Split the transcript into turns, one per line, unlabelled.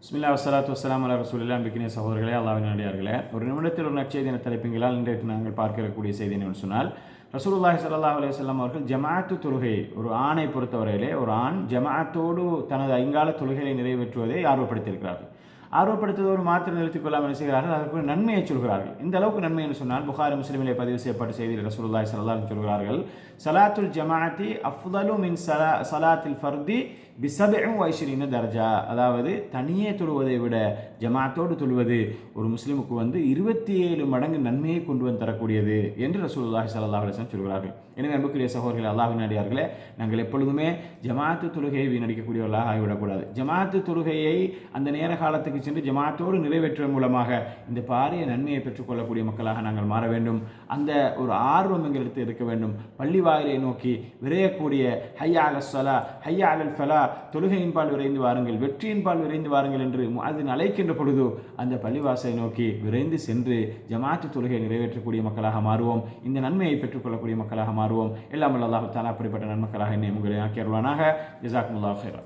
பிஸ்மில்லா வசலாத்து வசலாம் அலா ரசூலில்லா அன்பிக்கினிய சகோதரர்களே அல்லாவின் நடிகார்களே ஒரு நிமிடத்தில் ஒரு நற்செய்தின தலைப்பிங்களால் இன்றைக்கு நாங்கள் பார்க்கக்கூடிய செய்தி என்னவென்று சொன்னால் ரசூலுல்லாஹி சல்லா அலைஹி வஸல்லம் அவர்கள் ஜமாத்து தொழுகை ஒரு ஆணை பொறுத்தவரையிலே ஒரு ஆண் ஜமாத்தோடு தனது ஐங்கால தொழுகையை நிறைவேற்றுவதை ஆர்வப்படுத்தியிருக்கிறார்கள். ஆர்வப்படுத்துவதோடு மாத்திரம் நிறுத்திக் கொள்ளாமல் செய்கிறார்கள்? அதற்கு நன்மையை சொல்கிறார்கள். இந்த அளவுக்கு நன்மை என்று சொன்னால் புகாரி முஸ்லீமிலே பதிவு செய்யப்பட்ட செய்தியில் ரசூலுல்லாஹி சல்லா சொல்கிறார்கள் சலாத்துல் ஜமாத்தி அஃதலு மின் சலா சலாத்தில் ஃபர்தி பிசபிஉம் வைஷிரின தர்ஜா அதாவது தனியே தொழுவதை விட ஜமாத்தோடு தொழுவது ஒரு முஸ்லிமுக்கு வந்து இருபத்தி ஏழு மடங்கு நன்மையை கொண்டு வந்து தரக்கூடியது என்று ரசூலுல்லாஹி ஸல்லல்லாஹு அலைஹி சொல்கிறார்கள். எனவே அன்புக்குரிய சகோதரர்கள் அல்லாஹ் நடிகார்களே நாங்கள் எப்பொழுதுமே ஜமாத்து தொழுகையை வீணடிக்கக்கூடியவர்களாக ஆகிவிடக்கூடாது. ஜமாத்து தொழுகையை அந்த நேர காலத்துக்கு சென்று ஜமாத்தோடு நிறைவேற்றுவதன் மூலமாக இந்த பாரிய நன்மையை பெற்றுக்கொள்ளக்கூடிய மக்களாக நாங்கள் மாற வேண்டும். அந்த ஒரு ஆர்வம் எங்களிடத்தில் இருக்க வேண்டும். பள்ளி வாயிலை நோக்கி விரையக்கூடிய ஹையா அல ஹையா அலல் ஃபலா தொழுகையின் பால் விரைந்து வாருங்கள் வெற்றியின் பால் விரைந்து வாருங்கள் என்று அது அழைக்கின்ற பொழுது அந்த பள்ளிவாசலை நோக்கி விரைந்து சென்று ஜமாத்து தொழுகையை நிறைவேற்றக்கூடிய மக்களாக மாறுவோம் இந்த நன்மையை பெற்றுக்கொள்ளக்கூடிய மக்களாக மாறுவோம். எல்லாம் அல்லாஹு தாலா அப்படிப்பட்ட நன்மக்களாக என்னை உங்களை ஆக்கியருவானாக ஜிசாக்குமுல்லா ஹேரா